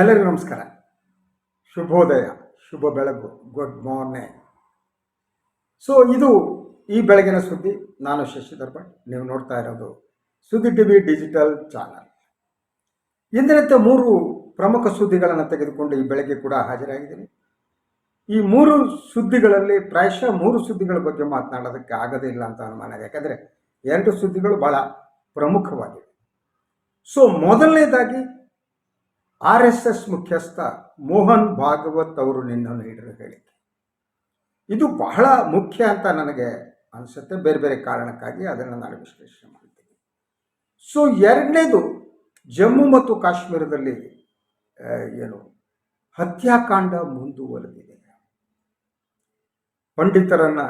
ಎಲ್ಲರಿಗೂ ನಮಸ್ಕಾರ. ಶುಭೋದಯ, ಶುಭ ಬೆಳಗು, ಗುಡ್ ಮಾರ್ನಿಂಗ್. ಸೊ ಇದು ಈ ಬೆಳಗಿನ ಸುದ್ದಿ. ನಾನು ಶಶಿಧರ್ ಭಟ್ ನೀವು ನೋಡ್ತಾ ಇರೋದು ಸುದ್ದಿ ಟಿವಿ ಡಿಜಿಟಲ್ ಚಾನಲ್. ಇಂದಿನಂತೆ ಮೂರು ಪ್ರಮುಖ ಸುದ್ದಿಗಳನ್ನು ತೆಗೆದುಕೊಂಡು ಈ ಬೆಳಗ್ಗೆ ಕೂಡ ಹಾಜರಾಗಿದ್ದೀನಿ. ಈ ಮೂರು ಸುದ್ದಿಗಳಲ್ಲಿ ಪ್ರಾಯಶಃ ಮೂರು ಸುದ್ದಿಗಳ ಬಗ್ಗೆ ಮಾತನಾಡೋದಕ್ಕೆ ಆಗೋದಿಲ್ಲ ಅಂತ ಅನುಮಾನ ಇದೆ ಯಾಕಂದರೆ, ಎರಡು ಸುದ್ದಿಗಳು ಬಹಳ ಪ್ರಮುಖವಾಗಿವೆ. ಸೊ ಮೊದಲನೇದಾಗಿ ಆರ್ ಎಸ್ ಎಸ್ ಮುಖ್ಯಸ್ಥ ಮೋಹನ್ ಭಾಗವತ್ ಅವರು ನಿನ್ನ ನೀಡಿರೋ ಹೇಳಿಕೆ. ಇದು ಬಹಳ ಮುಖ್ಯ ಅಂತ ನನಗೆ ಅನಿಸುತ್ತೆ, ಬೇರೆ ಬೇರೆ ಕಾರಣಕ್ಕಾಗಿ ಅದನ್ನು ನಾನು ವಿಶ್ಲೇಷಣೆ ಮಾಡ್ತೀನಿ. ಸೊ ಎರಡನೇದು ಜಮ್ಮು ಮತ್ತು ಕಾಶ್ಮೀರದಲ್ಲಿ ಏನು ಹತ್ಯಾಕಾಂಡ ಮುಂದುವರೆದಿದೆ. ಪಂಡಿತರನ್ನ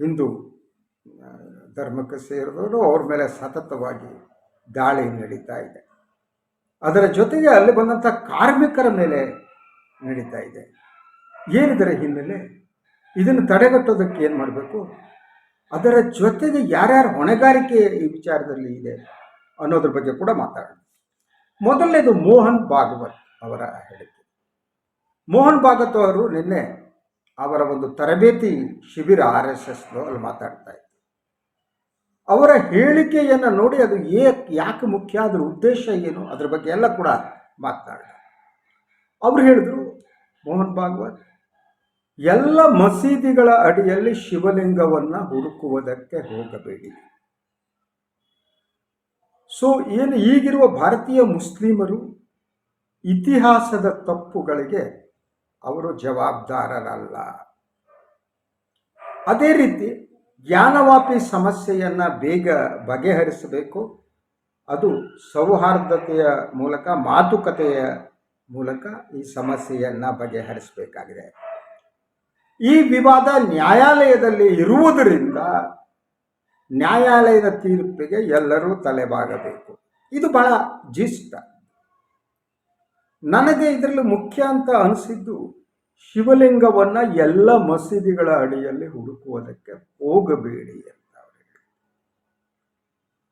ಹಿಂದೂ ಧರ್ಮಕ್ಕೆ ಸೇರಿದವರು ಅವ್ರ ಮೇಲೆ ಸತತವಾಗಿ ದಾಳಿ ನಡೀತಾ ಇದೆ. ಅದರ ಜೊತೆಗೆ ಅಲ್ಲಿ ಬಂದಂಥ ಕಾರ್ಮಿಕರ ಮೇಲೆ ನಡೀತಾ ಇದೆ. ಏನಿದರ ಹಿನ್ನೆಲೆ? ಇದನ್ನು ತಡೆಗಟ್ಟೋದಕ್ಕೆ ಏನು ಮಾಡಬೇಕು? ಅದರ ಜೊತೆಗೆ ಯಾರ್ಯಾರ ಹೊಣೆಗಾರಿಕೆ ಈ ವಿಚಾರದಲ್ಲಿ ಇದೆ ಅನ್ನೋದ್ರ ಬಗ್ಗೆ ಕೂಡ ಮಾತಾಡೋಣ. ಮೊದಲನೇದು ಮೋಹನ್ ಭಾಗವತ್ ಅವರ ಹೇಳಿಕೆ. ಮೋಹನ್ ಭಾಗವತ್ ಅವರು ನಿನ್ನೆ ಅವರ ಒಂದು ತರಬೇತಿ ಶಿಬಿರ ಆರ್ ಎಸ್ ಎಸ್ ಅಲ್ಲಿ ಮಾತಾಡ್ತಾ ಅವರ ಹೇಳಿಕೆಯನ್ನು ನೋಡಿ ಅದು ಏಕ್ ಯಾಕೆ ಮುಖ್ಯ, ಅದರ ಉದ್ದೇಶ ಏನು, ಅದ್ರ ಬಗ್ಗೆ ಎಲ್ಲ ಕೂಡ ಮಾತನಾಡಿದ. ಅವರು ಹೇಳಿದರು, ಮೋಹನ್ ಭಾಗವತ್, ಎಲ್ಲ ಮಸೀದಿಗಳ ಅಡಿಯಲ್ಲಿ ಶಿವಲಿಂಗವನ್ನು ಹುಡುಕುವುದಕ್ಕೆ ಹೋಗಬೇಡಿ. ಸೊ, ಏನು ಈಗಿರುವ ಭಾರತೀಯ ಮುಸ್ಲಿಮರು ಇತಿಹಾಸದ ತಪ್ಪುಗಳಿಗೆ ಅವರು ಜವಾಬ್ದಾರರಲ್ಲ. ಅದೇ ರೀತಿ ಜ್ಞಾನವಾಪಿ ಸಮಸ್ಯೆಯನ್ನು ಬೇಗ ಬಗೆಹರಿಸಬೇಕು. ಅದು ಸೌಹಾರ್ದತೆಯ ಮೂಲಕ, ಮಾತುಕತೆಯ ಮೂಲಕ ಈ ಸಮಸ್ಯೆಯನ್ನು ಬಗೆಹರಿಸಬೇಕಾಗಿದೆ. ಈ ವಿವಾದ ನ್ಯಾಯಾಲಯದಲ್ಲಿ ಇರುವುದರಿಂದ ನ್ಯಾಯಾಲಯದ ತೀರ್ಪಿಗೆ ಎಲ್ಲರೂ ತಲೆಬಾಗಬೇಕು. ಇದು ಬಹಳ ಜಿಷ್ಟ ನನಗೆ ಇದರಲ್ಲಿ ಮುಖ್ಯ ಅಂತ ಅನಿಸಿದ್ದು ಶಿವಲಿಂಗವನ್ನು ಎಲ್ಲ ಮಸೀದಿಗಳ ಅಡಿಯಲ್ಲಿ ಹುಡುಕುವುದಕ್ಕೆ ಹೋಗಬೇಡಿ ಅಂತ.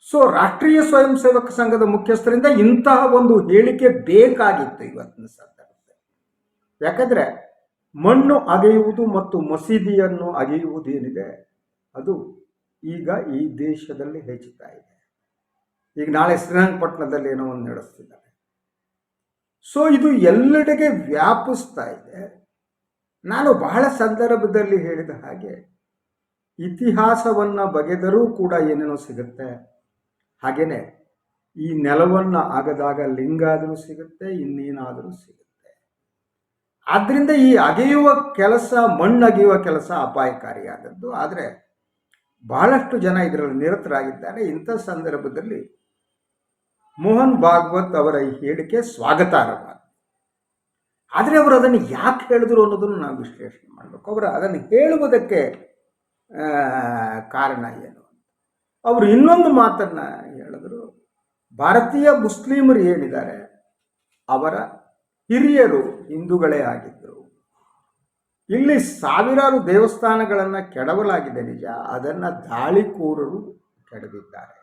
ಸೊ ರಾಷ್ಟ್ರೀಯ ಸ್ವಯಂ ಸೇವಕ ಸಂಘದ ಮುಖ್ಯಸ್ಥರಿಂದ ಇಂತಹ ಒಂದು ಹೇಳಿಕೆ ಬೇಕಾಗಿತ್ತು ಇವತ್ತಿನ ಸಂದರ್ಭದಲ್ಲಿ. ಯಾಕಂದ್ರೆ ಮಣ್ಣು ಅಗೆಯುವುದು ಮತ್ತು ಮಸೀದಿಯನ್ನು ಅಗೆಯುವುದು ಏನಿದೆ ಅದು ಈಗ ಈ ದೇಶದಲ್ಲಿ ಹೆಚ್ಚುತ್ತಾ ಇದೆ. ಈಗ ನಾಳೆ ಶ್ರೀರಂಗಪಟ್ಟಣದಲ್ಲಿ ಏನೋ ಒಂದು ನಡೆಸ್ತಿದ್ದಾರೆ. ಸೊ ಇದು ಎಲ್ಲೆಡೆಗೆ ವ್ಯಾಪಿಸ್ತಾ ಇದೆ. ನಾನು ಬಹಳ ಸಂದರ್ಭದಲ್ಲಿ ಹೇಳಿದ ಹಾಗೆ ಇತಿಹಾಸವನ್ನು ಬಗೆದರೂ ಕೂಡ ಏನೇನೋ ಸಿಗುತ್ತೆ. ಹಾಗೇನೆ ಈ ನೆಲವನ್ನು ಆಗದಾಗ ಲಿಂಗ ಆದರೂ ಸಿಗುತ್ತೆ, ಇನ್ನೇನಾದರೂ ಸಿಗುತ್ತೆ. ಆದ್ದರಿಂದ ಈ ಅಗೆಯುವ ಕೆಲಸ, ಮಣ್ಣಗೆಯುವ ಕೆಲಸ ಅಪಾಯಕಾರಿಯಾದದ್ದು. ಆದರೆ ಬಹಳಷ್ಟು ಜನ ಇದರಲ್ಲಿ ನಿರತರಾಗಿದ್ದಾರೆ. ಇಂಥ ಸಂದರ್ಭದಲ್ಲಿ ಮೋಹನ್ ಭಾಗವತ್ ಅವರ ಈ ಹೇಳಿಕೆ ಸ್ವಾಗತಾರ್ಹ ಆದರೆ ಅವರು ಅದನ್ನು ಯಾಕೆ ಹೇಳಿದ್ರು ಅನ್ನೋದನ್ನು ನಾವು ವಿಶ್ಲೇಷಣೆ ಮಾಡಬೇಕು. ಅವರು ಅದನ್ನು ಹೇಳುವುದಕ್ಕೆ ಕಾರಣ ಏನು ಅವರು ಇನ್ನೊಂದು ಮಾತನ್ನು ಹೇಳಿದ್ರು, ಭಾರತೀಯ ಮುಸ್ಲಿಮರು ಏನಿದ್ದಾರೆ, ಅವರ ಹಿರಿಯರು ಹಿಂದೂಗಳೇ ಆಗಿದ್ದರು ಇಲ್ಲಿ ಸಾವಿರಾರು ದೇವಸ್ಥಾನಗಳನ್ನು ಕೆಡವಲಾಗಿದೆ ನಿಜ, ಅದನ್ನು ದಾಳಿಕೋರರು ಕೆಡವಿದ್ದಾರೆ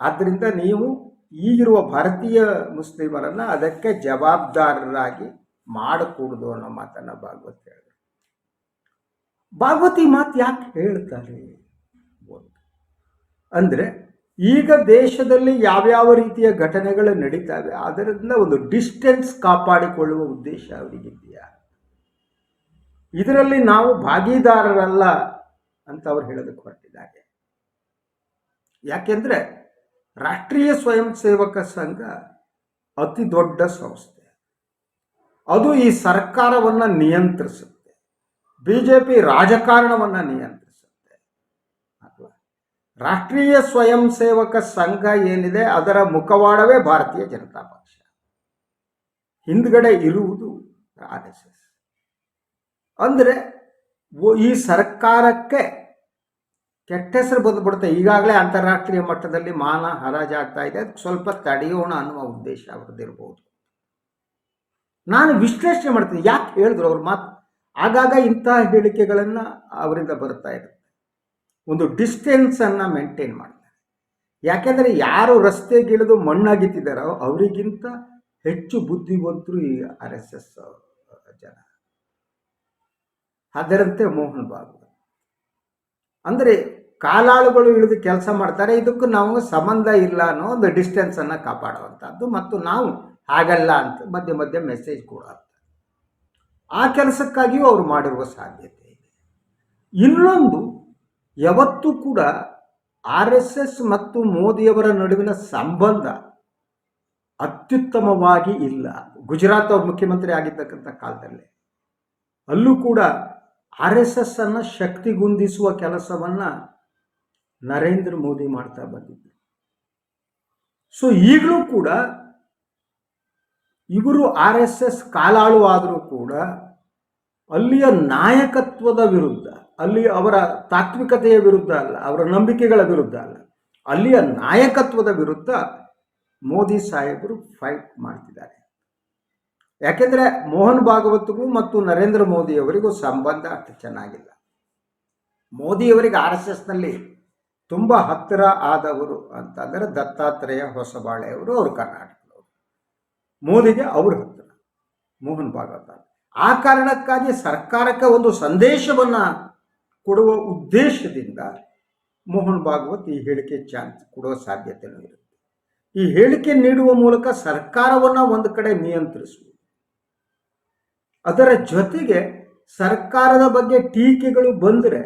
ಆದ್ದರಿಂದ ನೀವು ಈಗಿರುವ ಭಾರತೀಯ ಮುಸ್ಲಿಮರನ್ನು ಅದಕ್ಕೆ ಜವಾಬ್ದಾರರಾಗಿ ಮಾಡಕೂಡದು ಅನ್ನೋ ಮಾತನ್ನು ಭಾಗವತ್ ಹೇಳಿದ್ರು. ಭಾಗವತಿ ಮಾತು ಯಾಕೆ ಹೇಳ್ತಾರೆ? ಅಂದರೆ ಈಗ ದೇಶದಲ್ಲಿ ಯಾವ್ಯಾವ ರೀತಿಯ ಘಟನೆಗಳು ನಡೀತಾವೆ ಅದರಿಂದ ಒಂದು ಡಿಸ್ಟೆನ್ಸ್ ಕಾಪಾಡಿಕೊಳ್ಳುವ ಉದ್ದೇಶ ಅವರಿಗಿದೆಯಾ? ಇದರಲ್ಲಿ ನಾವು ಭಾಗಿದಾರರಲ್ಲ ಅಂತ ಅವ್ರು ಹೇಳೋದಕ್ಕೆ ಹೊರಟಿದ್ದಾರೆ. ಯಾಕೆಂದ್ರೆ ರಾಷ್ಟ್ರೀಯ ಸ್ವಯಂ ಸೇವಕ ಸಂಘ ಅತಿ ದೊಡ್ಡ ಸಂಸ್ಥೆ. ಅದು ಈ ಸರ್ಕಾರವನ್ನು ನಿಯಂತ್ರಿಸುತ್ತೆ. ಬಿ ಜೆ ಪಿ ರಾಜಕಾರಣವನ್ನು ನಿಯಂತ್ರಿಸುತ್ತೆ. ಅಥವಾ ರಾಷ್ಟ್ರೀಯ ಸ್ವಯಂ ಸೇವಕ ಸಂಘ ಏನಿದೆ, ಅದರ ಮುಖವಾಡವೇ ಭಾರತೀಯ ಜನತಾ ಪಕ್ಷ. ಹಿಂದ್ಗಡೆ ಇರುವುದು ಆರ್ ಎಸ್ ಎಸ್. ಅಂದರೆ ಈ ಸರ್ಕಾರಕ್ಕೆ ಕೆಟ್ಟ ಹೆಸರು ಬಂದುಬಿಡುತ್ತೆ ಈಗಾಗಲೇ ಅಂತಾರಾಷ್ಟ್ರೀಯ ಮಟ್ಟದಲ್ಲಿ ಮಾನ ಹರಾಜಾಗ್ತಾ ಇದೆ. ಅದಕ್ಕೆ ಸ್ವಲ್ಪ ತಡೆಯೋಣ ಅನ್ನುವ ಉದ್ದೇಶ ಅವ್ರದ್ದಿರ್ಬೋದು ನಾನು ವಿಶ್ಲೇಷಣೆ ಮಾಡ್ತೀನಿ. ಯಾಕೆ ಹೇಳಿದ್ರು ಅವ್ರ ಮಾತು? ಆಗಾಗ ಇಂತಹ ಹೇಳಿಕೆಗಳನ್ನು ಅವರಿಂದ ಬರ್ತಾ ಇರುತ್ತೆ ಒಂದು ಡಿಸ್ಟೆನ್ಸನ್ನು ಮೇಂಟೈನ್ ಮಾಡ್ತಾರೆ. ಯಾಕೆಂದರೆ ಯಾರು ರಸ್ತೆಗಿಳಿದು ಮಣ್ಣಾಗಿತ್ತಿದ್ದಾರೋ ಅವರಿಗಿಂತ ಹೆಚ್ಚು ಬುದ್ಧಿವಂತರು ಈ ಆರ್ ಎಸ್ ಎಸ್ ಜನ. ಅದರಂತೆ ಮೋಹನ್ ಭಾಗವತ್ ಅಂದರೆ ಕಾಲಾಳುಗಳು ಇಳಿದು ಕೆಲಸ ಮಾಡ್ತಾರೆ, ಇದಕ್ಕೂ ನಾವು ಸಂಬಂಧ ಇಲ್ಲ ಅನ್ನೋ ಒಂದು ಡಿಸ್ಟೆನ್ಸನ್ನು ಕಾಪಾಡುವಂಥದ್ದು. ಮತ್ತು ನಾವು ಹಾಗಲ್ಲ ಅಂತ ಮಧ್ಯೆ ಮಧ್ಯೆ ಮೆಸೇಜ್ ಕೂಡ ಆ ಕೆಲಸಕ್ಕಾಗಿಯೂ ಅವರು ಮಾಡಿರುವ ಸಾಧ್ಯತೆ ಇದೆ. ಇನ್ನೊಂದು, ಯಾವತ್ತೂ ಕೂಡ ಆರ್ ಎಸ್ ಎಸ್ ಮತ್ತು ಮೋದಿಯವರ ನಡುವಿನ ಸಂಬಂಧ ಅತ್ಯುತ್ತಮವಾಗಿ ಇಲ್ಲ. ಗುಜರಾತ್ ಅವ್ರ ಮುಖ್ಯಮಂತ್ರಿ ಆಗಿದ್ದಕ್ಕಂಥ ಕಾಲದಲ್ಲಿ. ಅಲ್ಲೂ ಕೂಡ ಆರ್ ಎಸ್ ಎಸ್ ಅನ್ನು ಶಕ್ತಿಗುಂದಿಸುವ ಕೆಲಸವನ್ನು ನರೇಂದ್ರ ಮೋದಿ ಮಾಡ್ತಾ ಬಂದಿದ್ದರು ಸೊ ಈಗಲೂ ಕೂಡ ಇವರು ಆರ್ ಎಸ್ ಎಸ್ ಕಾಲಾಳು ಆದರೂ ಕೂಡ ಅಲ್ಲಿಯ ನಾಯಕತ್ವದ ವಿರುದ್ಧ, ಅಲ್ಲಿ ಅವರ ತಾತ್ವಿಕತೆಯ ವಿರುದ್ಧ ಅಲ್ಲ, ಅವರ ನಂಬಿಕೆಗಳ ವಿರುದ್ಧ ಅಲ್ಲ, ಅಲ್ಲಿಯ ನಾಯಕತ್ವದ ವಿರುದ್ಧ ಮೋದಿ ಸಾಹೇಬರು ಫೈಟ್ ಮಾಡ್ತಿದ್ದಾರೆ. ಯಾಕೆಂದರೆ ಮೋಹನ್ ಭಾಗವತ್ಗೂ ಮತ್ತು ನರೇಂದ್ರ ಮೋದಿಯವರಿಗೂ ಸಂಬಂಧ ಅಷ್ಟು ಚೆನ್ನಾಗಿಲ್ಲ. ಮೋದಿಯವರಿಗೆ ಆರ್ ಎಸ್ ಎಸ್ನಲ್ಲಿ ತುಂಬ ಹತ್ತಿರ ಆದವರು ಅಂತಂದರೆ ದತ್ತಾತ್ರೇಯ ಹೊಸಬಾಳೆಯವರು ಅವರು ಕರ್ನಾಟಕದವರು. ಮೋದಿಗೆ ಅವ್ರ ಹತ್ತಿರ ಮೋಹನ್ ಭಾಗವತ. ಆ ಕಾರಣಕ್ಕಾಗಿ ಸರ್ಕಾರಕ್ಕೆ ಒಂದು ಸಂದೇಶವನ್ನು ಕೊಡುವ ಉದ್ದೇಶದಿಂದ ಮೋಹನ್ ಭಾಗವತ್ ಈ ಹೇಳಿಕೆ ಚಾನ್ಸ್ ಕೊಡುವ ಸಾಧ್ಯತೆಯೂ ಇರುತ್ತೆ. ಈ ಹೇಳಿಕೆ ನೀಡುವ ಮೂಲಕ ಸರ್ಕಾರವನ್ನು ಒಂದು ಕಡೆ ನಿಯಂತ್ರಿಸುವುದು ಅದರ ಜೊತೆಗೆ ಸರ್ಕಾರದ ಬಗ್ಗೆ ಟೀಕೆಗಳು ಬಂದರೆ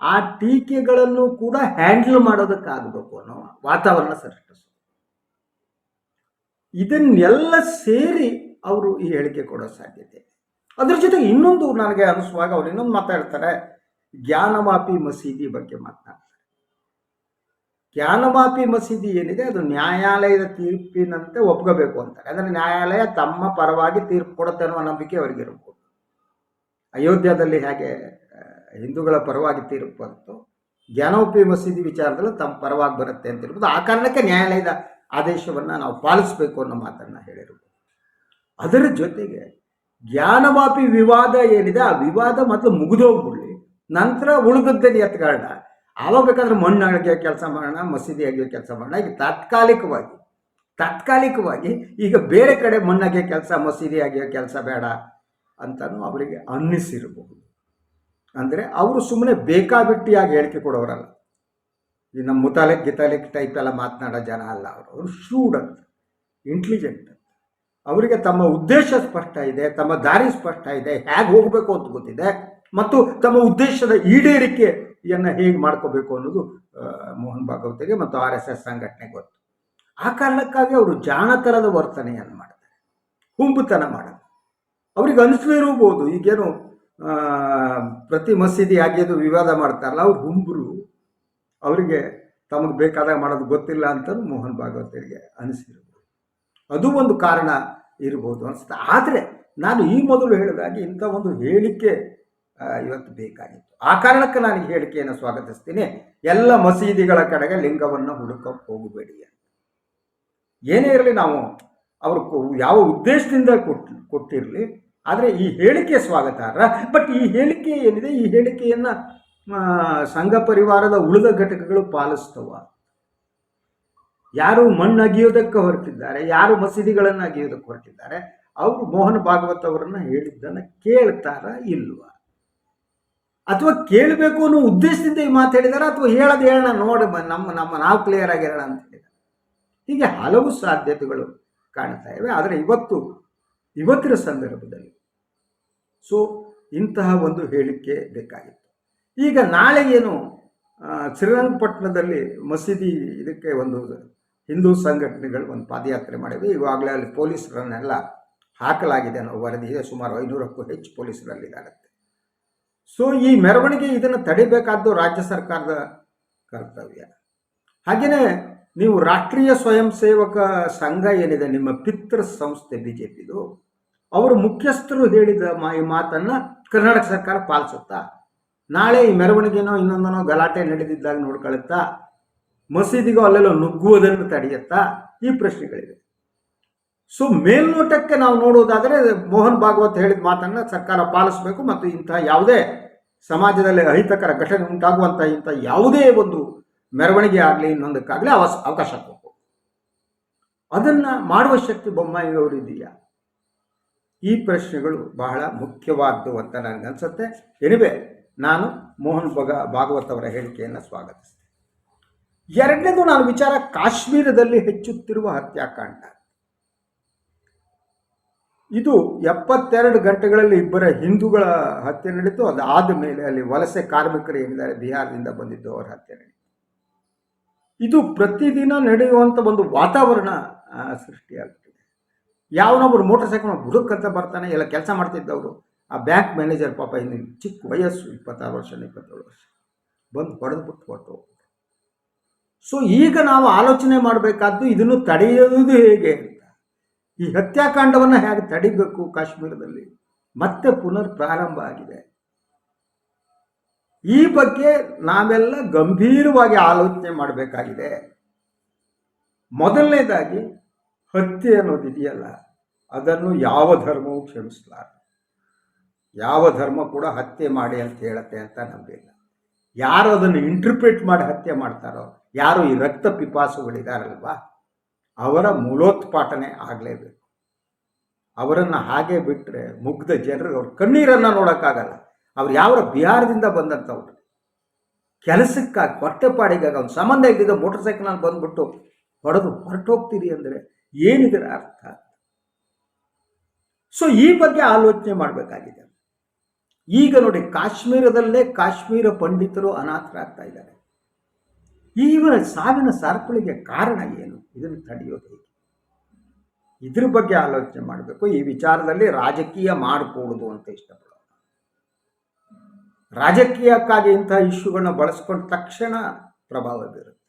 ಆ ಟೀಕೆಗಳನ್ನು ಕೂಡ ಹ್ಯಾಂಡಲ್ ಮಾಡೋದಕ್ಕಾಗಬೇಕು ಅನ್ನೋ ವಾತಾವರಣ ಸೃಷ್ಟಿಸು ಇದನ್ನೆಲ್ಲ ಸೇರಿ ಅವರು ಈ ಹೇಳಿಕೆ ಕೊಡೋ ಸಾಧ್ಯತೆ. ಅದ್ರ ಜೊತೆಗೆ ಇನ್ನೊಂದು ನನಗೆ ಅನಿಸುವಾಗ ಅವ್ರು ಇನ್ನೊಂದು ಮಾತಾಡ್ತಾರೆ ಜ್ಞಾನವಾಪಿ ಮಸೀದಿ ಬಗ್ಗೆ ಮಾತನಾಡ್ತಾರೆ ಜ್ಞಾನವಾಪಿ ಮಸೀದಿ ಏನಿದೆ, ಅದು ನ್ಯಾಯಾಲಯದ ತೀರ್ಪಿನಂತೆ ಒಪ್ಕೋಬೇಕು ಅಂತಾರೆ ಅಂದರೆ ನ್ಯಾಯಾಲಯ ತಮ್ಮ ಪರವಾಗಿ ತೀರ್ಪು ಕೊಡುತ್ತೆ ಅನ್ನೋ ನಂಬಿಕೆ ಅವರಿಗಿರ್ಬೋದು ಅಯೋಧ್ಯದಲ್ಲಿ ಹೇಗೆ ಹಿಂದೂಗಳ ಪರವಾಗಿ ತೀರ್ಪು ಬಂತು ಜ್ಞಾನೋಪಿ ಮಸೀದಿ ವಿಚಾರದಲ್ಲೂ ತಮ್ಮ ಪರವಾಗಿ ಬರುತ್ತೆ ಅಂತ ಇರ್ಬೋದು. ಆ ಕಾರಣಕ್ಕೆ ನ್ಯಾಯಾಲಯದ ಆದೇಶವನ್ನು ನಾವು ಪಾಲಿಸಬೇಕು ಅನ್ನೋ ಮಾತನ್ನು ಹೇಳಿರ್ಬೋದು. ಅದರ ಜೊತೆಗೆ ಜ್ಞಾನವಾಪಿ ವಿವಾದ ಏನಿದೆ, ಆ ವಿವಾದ ಮೊದಲು ಮುಗಿದೋಗ್ಬಿಡ್ಲಿ, ನಂತರ ಉಳಿದದ್ದೇ ಎತ್ಕೊಳ್ಳೋಣ ಆವಾಗ ಬೇಕಾದ್ರೆ ಮಣ್ಣು ಅಗಿಯೋ ಕೆಲಸ ಮಾಡೋಣ, ಮಸೀದಿ ಅಗಿಯೋ ಕೆಲಸ ಮಾಡೋಣ. ಈಗ ತಾತ್ಕಾಲಿಕವಾಗಿ ತಾತ್ಕಾಲಿಕವಾಗಿ ಈಗ ಬೇರೆ ಕಡೆ ಮಣ್ಣಾಗೆ ಕೆಲಸ, ಮಸೀದಿ ಆಗಿಯೋ ಕೆಲಸ ಬೇಡ ಅಂತಲೂ ಅವರಿಗೆ ಅನ್ನಿಸಿರಬಹುದು ಅಂದರೆ ಅವರು ಸುಮ್ಮನೆ ಬೇಕಾಬಿಟ್ಟಿಯಾಗಿ ಹೇಳಿಕೆ ಕೊಡೋರಲ್ಲ. ಈ ನಮ್ಮ ಮುತಾಲಿಕ್, ಗಿತಾಲಿಕ್ ಟೈಪ್ ಎಲ್ಲ ಮಾತನಾಡೋ ಜನ ಅಲ್ಲ ಅವರು. ಅವರು ಶೂಡ್ ಅಂತ ಇಂಟೆಲಿಜೆಂಟ್ ಅಂತ. ಅವರಿಗೆ ತಮ್ಮ ಉದ್ದೇಶ ಸ್ಪಷ್ಟ ಇದೆ, ತಮ್ಮ ದಾರಿ ಸ್ಪಷ್ಟ ಇದೆ, ಹೇಗೆ ಹೋಗಬೇಕು ಅಂತ ಗೊತ್ತಿದೆ. ಮತ್ತು ತಮ್ಮ ಉದ್ದೇಶದ ಈಡೇರಿಕೆಯನ್ನು ಹೇಗೆ ಮಾಡ್ಕೋಬೇಕು ಅನ್ನೋದು ಮೋಹನ್ ಭಾಗವತರಿಗೆ ಮತ್ತು ಆರ್ ಎಸ್ ಎಸ್ ಗೊತ್ತು. ಆ ಕಾರಣಕ್ಕಾಗಿ ಅವರು ಜಾಣತನದ ವರ್ತನೆಯನ್ನು ಮಾಡ್ತಾರೆ. ಹುಂಬುತನ ಮಾಡೋದು ಅವ್ರಿಗೆ ಅನಿಸ್ಲಿರಬಹುದು ಈಗೇನು ಪ್ರತಿ ಮಸೀದಿ ಆಗಿದ್ದು ವಿವಾದ ಮಾಡ್ತಾರಲ್ಲ, ಅವ್ರು ಹುಂಬರು. ಅವರಿಗೆ ತಮಗೆ ಬೇಕಾದಾಗ ಮಾಡೋದು ಗೊತ್ತಿಲ್ಲ ಅಂತಲೂ ಮೋಹನ್ ಭಾಗವತರಿಗೆ ಅನಿಸಿರ್ಬೋದು ಅದು ಒಂದು ಕಾರಣ ಇರ್ಬೋದು ಅನಿಸುತ್ತೆ. ಆದರೆ, ನಾನು ಈ ಮೊದಲು ಹೇಳಿದಾಗೆ ಇಂಥ ಒಂದು ಹೇಳಿಕೆ ಇವತ್ತು ಬೇಕಾಗಿತ್ತು. ಆ ಕಾರಣಕ್ಕೆ ನಾನು ಈ ಹೇಳಿಕೆಯನ್ನು ಸ್ವಾಗತಿಸ್ತೀನಿ. ಎಲ್ಲ ಮಸೀದಿಗಳ ಕಡೆಗೆ ಲಿಂಗವನ್ನು ಹುಡುಕಕ್ಕೆ ಹೋಗಬೇಡಿ ಅಂತ. ಏನೇ ಇರಲಿ ನಾವು ಅವರು ಯಾವ ಉದ್ದೇಶದಿಂದ ಕೊಟ್, ಕೊಟ್ಟಿರಲಿ, ಆದರೆ ಈ ಹೇಳಿಕೆ ಸ್ವಾಗತಾರ್ಹ. ಬಟ್ ಈ ಹೇಳಿಕೆ ಏನಿದೆ? ಈ ಹೇಳಿಕೆಯನ್ನು ಸಂಘ ಪರಿವಾರದ ಉಳಿದ ಘಟಕಗಳು ಪಾಲಿಸ್ತವ. ಯಾರು ಮಣ್ಣು ಅಗಿಯೋದಕ್ಕೆ ಹೊರಟಿದ್ದಾರೆ, ಯಾರು ಮಸೀದಿಗಳನ್ನು ಅಗಿಯೋದಕ್ಕೆ ಹೊರಟಿದ್ದಾರೆ, ಅವರು ಮೋಹನ್ ಭಾಗವತ್ ಅವರನ್ನು ಹೇಳಿದ್ದನ್ನು ಕೇಳ್ತಾರ ಇಲ್ವಾ? ಅಥವಾ ಕೇಳಬೇಕು ಅನ್ನೋ ಉದ್ದೇಶದಿಂದ ಈ ಮಾತು ಹೇಳಿದಾರ ಅಥವಾ ಹೇಳೋದು ಹೇಳೋಣ ನೋಡಿ ನಮ್ಮ ನಮ್ಮ ನಾವು ಕ್ಲಿಯರ್ ಆಗಿರೋಣ ಅಂತ ಹೇಳಿದ್ದಾರೆ ಹೀಗೆ ಹಲವು ಸಾಧ್ಯತೆಗಳು ಕಾಣ್ತಾ ಇವೆ. ಆದರೆ ಇವತ್ತು, ಇವತ್ತಿನ ಸಂದರ್ಭದಲ್ಲಿ ಸೊ ಇಂತಹ ಒಂದು ಹೇಳಿಕೆ ಬೇಕಾಗಿತ್ತು. ಈಗ ನಾಳೆ ಏನು ಶ್ರೀರಂಗಪಟ್ಟಣದಲ್ಲಿ ಮಸೀದಿ ಇದಕ್ಕೆ ಒಂದು ಹಿಂದೂ ಸಂಘಟನೆಗಳು ಒಂದು ಪಾದಯಾತ್ರೆ ಮಾಡಿವೆ. ಇವಾಗಲೇ ಅಲ್ಲಿ ಪೊಲೀಸರನ್ನೆಲ್ಲ ಹಾಕಲಾಗಿದೆ ಅನ್ನೋ ವರದಿ ಇದೆ ಸುಮಾರು ಐನೂರಕ್ಕೂ ಹೆಚ್ಚು ಪೊಲೀಸರಲ್ಲಿದ್ದಾರಂತೆ ಸೊ ಈ ಮೆರವಣಿಗೆ ಇದನ್ನು ತಡಿಬೇಕಾದ್ದು ರಾಜ್ಯ ಸರ್ಕಾರದ ಕರ್ತವ್ಯ. ಹಾಗೆಯೇ ನೀವು ರಾಷ್ಟ್ರೀಯ ಸ್ವಯಂ ಸೇವಕ ಸಂಘ ಏನಿದೆ, ನಿಮ್ಮ ಪಿತೃ ಸಂಸ್ಥೆ ಬಿ ಜೆ ಪಿದು ಅವರ ಮುಖ್ಯಸ್ಥರು ಹೇಳಿದ ಮಾ, ಈ ಮಾತನ್ನು ಕರ್ನಾಟಕ ಸರ್ಕಾರ ಪಾಲಿಸುತ್ತಾ, ನಾಳೆ ಈ ಮೆರವಣಿಗೆನೋ ಇನ್ನೊಂದನೋ ಗಲಾಟೆ ನಡೆದಿದ್ದಾಗ ನೋಡ್ಕೊಳ್ಳುತ್ತಾ ಮಸೀದಿಗೂ ಅಲ್ಲೆಲ್ಲೋ ನುಗ್ಗುವುದನ್ನು ತಡೆಯುತ್ತಾ, ಈ ಪ್ರಶ್ನೆಗಳಿವೆ. ಸೊ ಮೇಲ್ನೋಟಕ್ಕೆ ನಾವು ನೋಡೋದಾದರೆ ಮೋಹನ್ ಭಾಗವತ್ ಹೇಳಿದ ಮಾತನ್ನು ಸರ್ಕಾರ ಪಾಲಿಸಬೇಕು ಮತ್ತು ಇಂತಹ ಯಾವುದೇ ಸಮಾಜದಲ್ಲಿ ಅಹಿತಕರ ಘಟನೆ ಉಂಟಾಗುವಂಥ ಇಂಥ ಯಾವುದೇ ಒಂದು ಮೆರವಣಿಗೆ ಆಗಲಿ, ಇನ್ನೊಂದಕ್ಕಾಗಲಿ ಅವಸ್, ಅವಕಾಶ ಕೊಡಬೇಕು. ಅದನ್ನು ಮಾಡುವ ಶಕ್ತಿ ಬೊಮ್ಮಾಯಿಯವರಿದೆಯಾ ಈ ಪ್ರಶ್ನೆಗಳು ಬಹಳ ಮುಖ್ಯವಾದ್ದು ಅಂತ ನನಗನ್ಸುತ್ತೆ ಎನಿವೆ ನಾನು ಮೋಹನ್ ಭಗ ಭಾಗವತ್ ಅವರ ಹೇಳಿಕೆಯನ್ನು ಸ್ವಾಗತಿಸ್ತೇನೆ. ಎರಡನೇದು ನಾನು ವಿಚಾರ ಕಾಶ್ಮೀರದಲ್ಲಿ ಹೆಚ್ಚುತ್ತಿರುವ ಹತ್ಯಾಕಾಂಡ. ಇದು ಎಪ್ಪತ್ತೆರಡು ಗಂಟೆಗಳಲ್ಲಿ ಇಬ್ಬರ ಹಿಂದೂಗಳ ಹತ್ಯೆ ನಡೀತು ಅದಾದ ಮೇಲೆ ಅಲ್ಲಿ ವಲಸೆ ಕಾರ್ಮಿಕರು ಏನಿದ್ದಾರೆ ಬಿಹಾರದಿಂದ ಬಂದಿದ್ದು ಅವರ ಹತ್ಯೆ ನಡೀತು ಇದು ಪ್ರತಿದಿನ ನಡೆಯುವಂಥ ಒಂದು ವಾತಾವರಣ ಸೃಷ್ಟಿಯಾಗ್ತಿದೆ ಯಾವನೊಬ್ಬರು ಮೋಟರ್ ಸೈಕಲ್ ಅಂತ ಬರ್ತಾನೆ, ಎಲ್ಲ ಕೆಲಸ ಮಾಡ್ತಿದ್ದವರು. ಆ ಬ್ಯಾಂಕ್ ಮ್ಯಾನೇಜರ್ ಪಾಪ ಇನ್ನು ಚಿಕ್ಕ ವಯಸ್ಸು, ಇಪ್ಪತ್ತಾರು ವರ್ಷ, ಇಪ್ಪತ್ತೇಳು ವರ್ಷ. ಬಂದು ಹೊಡೆದ್ಬಿಟ್ಟು ಹೋಗ್ಬಿಟ್ರು. ಸೊ ಈಗ ನಾವು ಆಲೋಚನೆ ಮಾಡಬೇಕಾದ್ದು ಇದನ್ನು ತಡೆಯುವುದು ಹೇಗೆ ಈ ಹತ್ಯಾಕಾಂಡವನ್ನು ಹೇಗೆ ತಡಿಬೇಕು ಕಾಶ್ಮೀರದಲ್ಲಿ? ಮತ್ತೆ ಪುನರ್ ಪ್ರಾರಂಭ ಆಗಿದೆ. ಈ ಬಗ್ಗೆ ನಾವೆಲ್ಲ ಗಂಭೀರವಾಗಿ ಆಲೋಚನೆ ಮಾಡಬೇಕಾಗಿದೆ. ಮೊದಲನೇದಾಗಿ ಹತ್ಯೆ ಅನ್ನೋದು ಇದೆಯಲ್ಲ, ಅದನ್ನು ಯಾವ ಧರ್ಮವೂ ಕ್ಷಮಿಸಲಾರ ಯಾವ ಧರ್ಮ ಕೂಡ ಹತ್ಯೆ ಮಾಡಿ ಅಂತ ಹೇಳತ್ತೆ ಅಂತ ನಂಬಿಲ್ಲ. ಯಾರು ಅದನ್ನು ಇಂಟರ್ಪ್ರಿಟ್ ಮಾಡಿ ಹತ್ಯೆ ಮಾಡ್ತಾರೋ, ಯಾರು ಈ ರಕ್ತ ಪಿಪಾಸುಗಳಿದಾರಲ್ವಾ? ಅವರ ಮೂಲೋತ್ಪಾಟನೆ ಆಗಲೇಬೇಕು. ಅವರನ್ನು ಹಾಗೆ ಬಿಟ್ಟರೆ ಮುಗ್ಧ ಜನರು ಅವ್ರ ಕಣ್ಣೀರನ್ನು ನೋಡೋಕ್ಕಾಗಲ್ಲ. ಅವ್ರು ಯಾವ ಬಿಹಾರದಿಂದ ಬಂದಂಥವ್ರು. ಕೆಲಸಕ್ಕಾಗಿ ಹೊಟ್ಟೆಪಾಡಿಗಾಗಿ ಅವ್ನ ಸಂಬಂಧ ಇದ್ದಿದ್ದ ಮೋಟರ್ ಸೈಕಲ್ನಲ್ಲಿ ಬಂದ್ಬಿಟ್ಟು ಹೊಡೆದು ಹೊರಟೋಗ್ತೀರಿ ಅಂದರೆ ಏನಿದ್ರೆ ಅರ್ಥ? ಸೊ ಈ ಬಗ್ಗೆ ಆಲೋಚನೆ ಮಾಡಬೇಕಾಗಿದೆ. ಈಗ ನೋಡಿ, ಕಾಶ್ಮೀರದಲ್ಲೇ ಕಾಶ್ಮೀರ ಪಂಡಿತರು ಅನಾಥರಾಗ್ತಾ ಇದ್ದಾರೆ. ಇವರ ಸಾವಿನ ಸರಪಳಿಗೆ ಕಾರಣ ಏನು? ಇದನ್ನು ತಡೆಯೋದು ಹೇಗೆ? ಇದ್ರ ಬಗ್ಗೆ ಆಲೋಚನೆ ಮಾಡಬೇಕು. ಈ ವಿಚಾರದಲ್ಲಿ ರಾಜಕೀಯ ಮಾಡಕೂಡದು ಅಂತ ಇಷ್ಟಪಡೋದು. ರಾಜಕೀಯಕ್ಕಾಗಿ ಇಂತಹ ಇಶ್ಯೂಗಳನ್ನ ಬಳಸ್ಕೊಂಡ ತಕ್ಷಣ ಪ್ರಭಾವ ಬೀರುತ್ತೆ.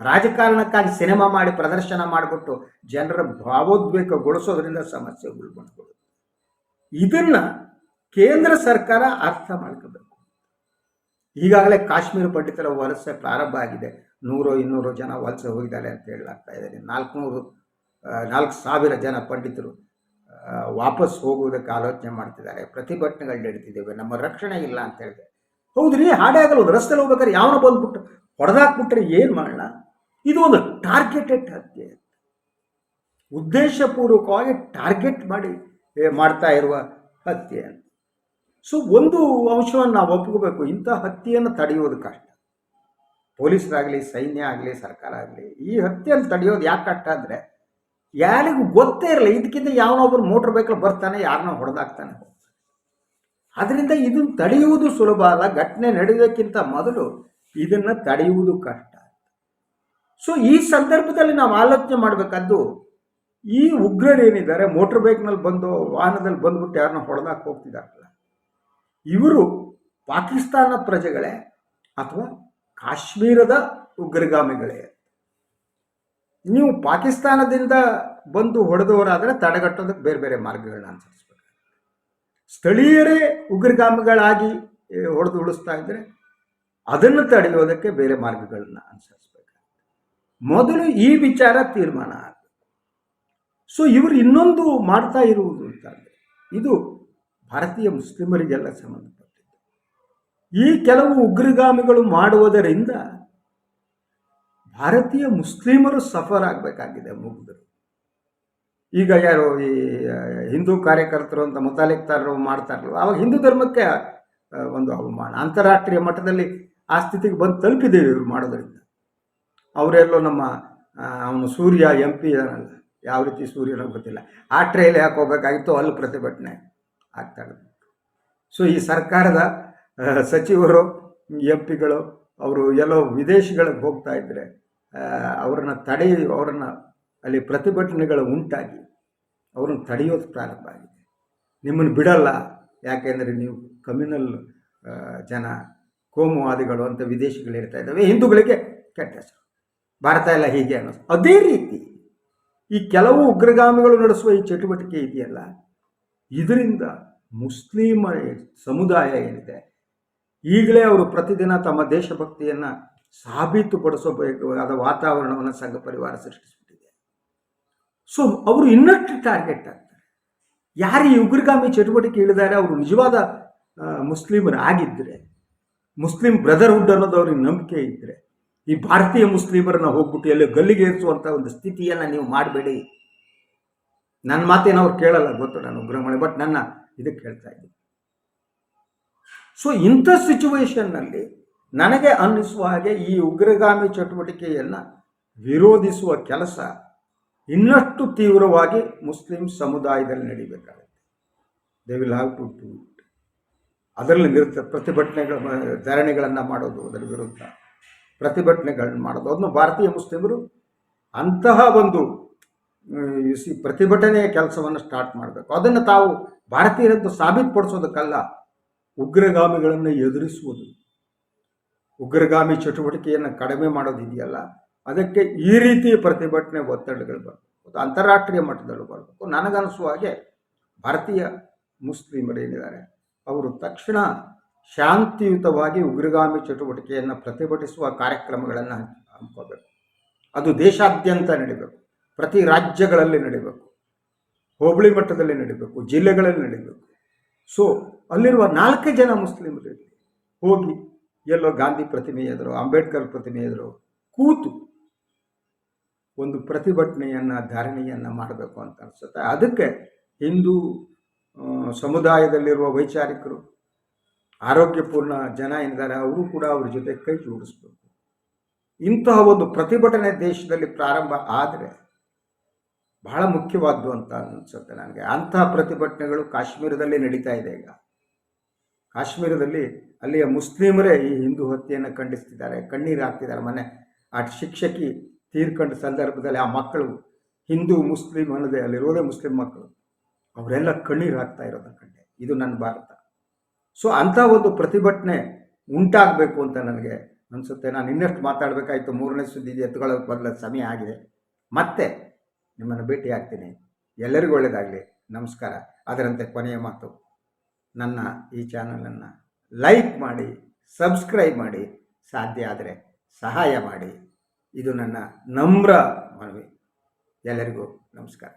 ರಾಜಕಾರಣಕ್ಕಾಗಿ ಸಿನಿಮಾ ಮಾಡಿ ಪ್ರದರ್ಶನ ಮಾಡಿಬಿಟ್ಟು ಜನರ ಭಾವೋದ್ವೇಗಗೊಳಿಸೋದ್ರಿಂದ ಸಮಸ್ಯೆಗಳು ಬಂದ್ಕೊಳ್ಳುತ್ತೆ ಇದನ್ನ ಕೇಂದ್ರ ಸರ್ಕಾರ ಅರ್ಥ ಮಾಡ್ಕೋಬೇಕು. ಈಗಾಗಲೇ ಕಾಶ್ಮೀರ ಪಂಡಿತರ ವಲಸೆ ಪ್ರಾರಂಭ ಆಗಿದೆ. ನೂರು ಇನ್ನೂರು ಜನ ವಲಸೆ ಹೋಗಿದ್ದಾರೆ ಅಂತ ಹೇಳಲಾಗ್ತಾ ಇದೆ. ನಾಲ್ಕುನೂರು ನಾಲ್ಕು ಸಾವಿರ ಜನ ಪಂಡಿತರು ವಾಪಸ್ ಹೋಗುವುದಕ್ಕೆ ಆಲೋಚನೆ ಮಾಡ್ತಿದ್ದಾರೆ. ಪ್ರತಿಭಟನೆಗಳು ನಡೀತಿದ್ದೇವೆ. ನಮ್ಮ ರಕ್ಷಣೆ ಇಲ್ಲ ಅಂತ ಹೇಳಿದೆ. ಹೌದ್ರಿ? ಹಾಡೇ ಆಗಲ್ಲ ಒಂದು ರಸ್ತೆಲಿ ಹೋಗ್ಬೇಕಾದ್ರೆ ಯಾವನ ಬಂದ್ಬಿಟ್ಟು ಹೊಡೆದಾಕ್ಬಿಟ್ರೆ ಏನು ಮಾಡೋಣ ಇದು ಒಂದು ಟಾರ್ಗೆಟೆಡ್ ಹತ್ಯೆ ಉದ್ದೇಶಪೂರ್ವಕವಾಗಿ ಟಾರ್ಗೆಟ್ ಮಾಡಿ ಮಾಡ್ತಾ ಇರುವ ಹತ್ಯೆ ಅಂತ. ಸೊ ಒಂದು ಅಂಶವನ್ನು ನಾವು ಒಪ್ಕೋಬೇಕು ಇಂಥ ಹತ್ಯೆಯನ್ನು ತಡೆಯೋದು ಕಷ್ಟ. ಪೊಲೀಸರಾಗಲಿ, ಸೈನ್ಯ ಆಗಲಿ, ಸರ್ಕಾರ ಆಗಲಿ, ಈ ಹತ್ಯೆಯನ್ನು ತಡೆಯೋದು ಯಾಕೆ ಕಷ್ಟ ಅಂದರೆ, ಯಾರಿಗೂ ಗೊತ್ತೇ ಇರಲ್ಲ. ಇದಕ್ಕಿಂತ ಯಾವನೊಬ್ಬರು ಮೋಟ್ರ್ ಬೈಕಲ್ಲಿ ಬರ್ತಾನೆ, ಯಾರನ್ನ ಹೊಡೆದಾಕ್ತಾನೆ. ಅದರಿಂದ ಇದನ್ನು ತಡೆಯುವುದು ಸುಲಭ ಅಲ್ಲ. ಘಟನೆ ನಡೆಯೋದಕ್ಕಿಂತ ಮೊದಲು ಇದನ್ನು ತಡೆಯುವುದು ಕಷ್ಟ. ಸೊ ಈ ಸಂದರ್ಭದಲ್ಲಿ ನಾವು ಆಲೋಚನೆ ಮಾಡಬೇಕಾದ್ದು, ಈ ಉಗ್ರರು ಏನಿದ್ದಾರೆ, ಮೋಟ್ರ್ ಬೈಕ್ನಲ್ಲಿ ಬಂದು ವಾಹನದಲ್ಲಿ ಬಂದ್ಬಿಟ್ಟು ಯಾರನ್ನ ಹೊಡೆದಾಕ್ ಹೋಗ್ತಿದಾರಲ್ಲ ಇವರು ಪಾಕಿಸ್ತಾನ ಪ್ರಜೆಗಳೇ ಅಥವಾ ಕಾಶ್ಮೀರದ ಉಗ್ರಗಾಮಿಗಳೇ? ನೀವು ಪಾಕಿಸ್ತಾನದಿಂದ ಬಂದು ಹೊಡೆದವರಾದರೆ ತಡೆಗಟ್ಟೋದಕ್ಕೆ ಬೇರೆ ಬೇರೆ ಮಾರ್ಗಗಳನ್ನ ಅನುಸರಿಸ್ಬೇಕು. ಸ್ಥಳೀಯರೇ ಉಗ್ರಗಾಮಿಗಳಾಗಿ ಹೊಡೆದು ಉಳಿಸ್ತಾ ಇದ್ದರೆ ಅದನ್ನು ತಡೆಯೋದಕ್ಕೆ ಬೇರೆ ಮಾರ್ಗಗಳನ್ನ ಅನುಸರಿಸ್ಬೇಕು. ಮೊದಲು ಈ ವಿಚಾರ ತೀರ್ಮಾನ ಆಗಬೇಕು. ಸೊ ಇವರು ಇನ್ನೊಂದು ಮಾಡ್ತಾ ಇರುವುದು ಅಂತಂದರೆ ಇದು ಭಾರತೀಯ ಮುಸ್ಲಿಮರಿಗೆಲ್ಲ ಸಂಬಂಧಪಟ್ಟಿದ್ದು. ಈ ಕೆಲವು ಉಗ್ರಗಾಮಿಗಳು ಮಾಡುವುದರಿಂದ ಭಾರತೀಯ ಮುಸ್ಲಿಮರು ಸಫರ್ ಆಗಬೇಕಾಗಿದೆ ಮುಗಿದರು ಈಗ ಯಾರು ಈ ಹಿಂದೂ ಕಾರ್ಯಕರ್ತರು ಅಂತ ಮುತಾಲಿಕ್ತಾರರು ಮಾಡ್ತಾರಲ್ಲ ಅವಾಗ ಹಿಂದೂ ಧರ್ಮಕ್ಕೆ ಒಂದು ಅವಮಾನ, ಅಂತಾರಾಷ್ಟ್ರೀಯ ಮಟ್ಟದಲ್ಲಿ ಆ ಸ್ಥಿತಿಗೆ ಬಂದು ತಲುಪಿದ್ದೀವಿ ಇವರು ಮಾಡೋದ್ರಿಂದ. ಅವರೆಲ್ಲೋ ನಮ್ಮ ಅವನು ಸೂರ್ಯ ಎಂ ಪಿ ಯಾವ ರೀತಿ ಸೂರ್ಯನ ಗೊತ್ತಿಲ್ಲ. ಆ ಟ್ರೇಲ್ ಯಾಕೆ ಹೋಗ್ಬೇಕಾಗಿತ್ತು ಅಲ್ಲಿ ಪ್ರತಿಭಟನೆ. ಆಗ್ತಾ ಇರೋದು. ಸೊ ಈ ಸರ್ಕಾರದ ಸಚಿವರು ಎಂ ಪಿಗಳು ಅವರು ಎಲ್ಲೋ ವಿದೇಶಗಳಿಗೆ ಹೋಗ್ತಾ ಇದ್ದರೆ ಅವರನ್ನು ತಡೆ, ಅವರನ್ನು ಅಲ್ಲಿ ಪ್ರತಿಭಟನೆಗಳು ಉಂಟಾಗಿ, ಅವ್ರನ್ನ ತಡೆಯೋದು ಪ್ರಾರಂಭ ಆಗಿದೆ. ನಿಮ್ಮನ್ನು ಬಿಡಲ್ಲ, ಯಾಕೆಂದರೆ ನೀವು ಕಮ್ಯುನಲ್ ಜನ, ಕೋಮುವಾದಿಗಳು ಅಂತ ವಿದೇಶಿಗಳು ಹೇಳ್ತಾ ಇದ್ದಾವೆ. ಹಿಂದೂಗಳಿಗೆ ಕೆಟ್ಟ ಹೆಸರು. ಭಾರತ ಎಲ್ಲ ಹೀಗೆ ಅನ್ನೋದು. ಅದೇ ರೀತಿ, ಈ ಕೆಲವು ಉಗ್ರಗಾಮಿಗಳು ನಡೆಸುವ ಈ ಚಟುವಟಿಕೆ ಇದೆಯಲ್ಲ ಇದರಿಂದ ಮುಸ್ಲಿಮ ಸಮುದಾಯ ಏನಿದೆ, ಈಗಲೇ ಅವರು ಪ್ರತಿದಿನ ತಮ್ಮ ದೇಶಭಕ್ತಿಯನ್ನು ಸಾಬೀತುಪಡಿಸಬೇಕಾದ ವಾತಾವರಣವನ್ನು ಸಂಘ ಪರಿವಾರ ಸೃಷ್ಟಿಸಿಬಿಟ್ಟಿದೆ. ಸೊ ಅವರು ಇನ್ನಷ್ಟು ಟಾರ್ಗೆಟ್ ಆಗ್ತಾರೆ. ಯಾರು ಈ ಉಗ್ರಗಾಮಿ ಚಟುವಟಿಕೆ ಇಳಿದಾರೆ ಅವರು ನಿಜವಾದ ಮುಸ್ಲಿಮರು ಮುಸ್ಲಿಮರಾಗಿದ್ದರೆ ಮುಸ್ಲಿಂ ಬ್ರದರ್ಹುಡ್ ಅನ್ನೋದು ಅವ್ರಿಗೆ ನಂಬಿಕೆ ಇದ್ದರೆ ಈ ಭಾರತೀಯ ಮುಸ್ಲಿಮರನ್ನ ಹೋಗ್ಬಿಟ್ಟು ಎಲ್ಲೋ ಗಲ್ಲಿಗೆ ಏರಿಸುವಂಥ ಒಂದು ಸ್ಥಿತಿಯನ್ನು ನೀವು ಮಾಡಬೇಡಿ. ನನ್ನ ಮಾತೇನು ಅವ್ರು ಕೇಳಲ್ಲ ಗೊತ್ತು ನಾನು ಉಗ್ರಮಣಿ ಬಟ್ ನನ್ನ ಇದಕ್ಕೆ ಹೇಳ್ತಾ ಇದ್ದೀನಿ. ಸೊ ಇಂಥ ಸಿಚುವೇಶನ್ನಲ್ಲಿ ನನಗೆ ಅನ್ನಿಸುವ ಹಾಗೆ ಈ ಉಗ್ರಗಾಮಿ ಚಟುವಟಿಕೆಯನ್ನು ವಿರೋಧಿಸುವ ಕೆಲಸ ಇನ್ನಷ್ಟು ತೀವ್ರವಾಗಿ ಮುಸ್ಲಿಂ ಸಮುದಾಯದಲ್ಲಿ ನಡಿಬೇಕಾಗುತ್ತೆ. They will have to do it ಅದರಲ್ಲಿ ನಿರುತ್ತ ಪ್ರತಿಭಟನೆಗಳ, ಧರಣಿಗಳನ್ನು ಮಾಡೋದು ಅದರ ವಿರುದ್ಧ ಪ್ರತಿಭಟನೆಗಳನ್ನ ಮಾಡೋದು. ಅದನ್ನು ಭಾರತೀಯ ಮುಸ್ಲಿಮರು ಅಂತಹ ಒಂದು see, ಪ್ರತಿಭಟನೆಯ ಕೆಲಸವನ್ನು ಸ್ಟಾರ್ಟ್ ಮಾಡಬೇಕು. ಅದನ್ನು ತಾವು ಭಾರತೀಯರಂತೂ ಸಾಬೀತುಪಡಿಸೋದಕ್ಕಲ್ಲ ಉಗ್ರಗಾಮಿಗಳನ್ನು ಎದುರಿಸುವುದು. ಉಗ್ರಗಾಮಿ ಚಟುವಟಿಕೆಯನ್ನು ಕಡಿಮೆ ಮಾಡೋದಿದೆಯಲ್ಲ ಅದಕ್ಕೆ ಈ ರೀತಿ ಪ್ರತಿಭಟನೆ ಒತ್ತಡಗಳು ಬರಬೇಕು. ಅಂತಾರಾಷ್ಟ್ರೀಯ ಮಟ್ಟದಲ್ಲೂ ಬರಬೇಕು. ನನಗನ್ನಿಸುವ ಹಾಗೆ ಭಾರತೀಯ ಮುಸ್ಲಿಮರು ಏನಿದ್ದಾರೆ ಅವರು ತಕ್ಷಣ ಶಾಂತಿಯುತವಾಗಿ ಉಗ್ರಗಾಮಿ ಚಟುವಟಿಕೆಯನ್ನು ಪ್ರತಿಭಟಿಸುವ ಕಾರ್ಯಕ್ರಮಗಳನ್ನು ಹಮ್ಮಿಕೋಬೇಕು ಅದು ದೇಶಾದ್ಯಂತ ನಡಿಬೇಕು. ಪ್ರತಿ ರಾಜ್ಯಗಳಲ್ಲಿ ನಡಿಬೇಕು. ಹೋಬಳಿ ಮಟ್ಟದಲ್ಲಿ ನಡಿಬೇಕು, ಜಿಲ್ಲೆಗಳಲ್ಲಿ ನಡಿಬೇಕು. ಸೊ ಅಲ್ಲಿರುವ ನಾಲ್ಕೇ ಜನ ಮುಸ್ಲಿಮರು ಹೋಗಿ ಎಲ್ಲೋ ಗಾಂಧಿ ಪ್ರತಿಮೆ ಎದುರು, ಅಂಬೇಡ್ಕರ್ ಪ್ರತಿಮೆ ಎದುರು, ಕೂತು ಒಂದು ಪ್ರತಿಭಟನೆಯನ್ನು, ಧಾರಣೆಯನ್ನು ಮಾಡಬೇಕು ಅಂತ ಅನಿಸುತ್ತೆ. ಅದಕ್ಕೆ ಹಿಂದೂ ಸಮುದಾಯದಲ್ಲಿರುವ ವೈಚಾರಿಕರು, ಆರೋಗ್ಯಪೂರ್ಣ ಜನ ಏನಿದ್ದಾರೆ, ಅವರು ಕೂಡ ಅವ್ರ ಜೊತೆ ಕೈ ಜೋಡಿಸ್ಬೇಕು. ಇಂತಹ ಒಂದು ಪ್ರತಿಭಟನೆ ದೇಶದಲ್ಲಿ ಪ್ರಾರಂಭ ಆದರೆ ಬಹಳ ಮುಖ್ಯವಾದ್ದು ಅಂತ ಅನಿಸುತ್ತೆ ನನಗೆ. ಅಂತಹ ಪ್ರತಿಭಟನೆಗಳು ಕಾಶ್ಮೀರದಲ್ಲಿ ನಡೀತಾ ಇದೆ ಈಗ. ಕಾಶ್ಮೀರದಲ್ಲಿ ಅಲ್ಲಿಯ ಮುಸ್ಲಿಮರೇ ಈ ಹಿಂದೂ ಹತ್ಯೆಯನ್ನು ಖಂಡಿಸ್ತಿದ್ದಾರೆ. ಕಣ್ಣೀರು ಹಾಕ್ತಿದ್ದಾರೆ. ಮನೆ ಆ ಶಿಕ್ಷಕಿ ತೀರ್ಕೊಂಡ ಸಂದರ್ಭದಲ್ಲಿ ಆ ಮಕ್ಕಳು, ಹಿಂದೂ ಮುಸ್ಲಿಂ ಅನ್ನದೇ ಅಲ್ಲಿರೋದೇ ಮುಸ್ಲಿಂ ಮಕ್ಕಳು, ಅವರೆಲ್ಲ ಕಣ್ಣೀರು ಹಾಕ್ತಾ ಇರೋದನ್ನ ಕಂಡೆ. ಇದು ನನ್ನ ಭಾರತ. ಸೊ ಅಂಥ ಒಂದು ಪ್ರತಿಭಟನೆ ಉಂಟಾಗಬೇಕು ಅಂತ ನನಗೆ ಅನಿಸುತ್ತೆ. ನಾನು ಇನ್ನಷ್ಟು ಮಾತಾಡಬೇಕಾಯ್ತು. ಮೂರನೇ ಸುದ್ದಿ ಎತ್ಕೊಳ್ಳೋಕೆ ಬದಲ ಸಮಯ ಆಗಿದೆ. ಮತ್ತೆ ನಿಮ್ಮನ್ನು ಭೇಟಿ ಆಗ್ತೀನಿ. ಎಲ್ಲರಿಗೂ ಒಳ್ಳೆಯದಾಗಲಿ ನಮಸ್ಕಾರ. ಅದರಂತೆ ಕೊನೆಯ ಮಾತು. ನನ್ನ ಈ ಚಾನಲನ್ನು ಲೈಕ್ ಮಾಡಿ, ಸಬ್ಸ್ಕ್ರೈಬ್ ಮಾಡಿ, ಸಾಧ್ಯ ಆದರೆ ಸಹಾಯ ಮಾಡಿ. ಇದು ನನ್ನ ನಮ್ರ ಮನವಿ. ಎಲ್ಲರಿಗೂ ನಮಸ್ಕಾರ.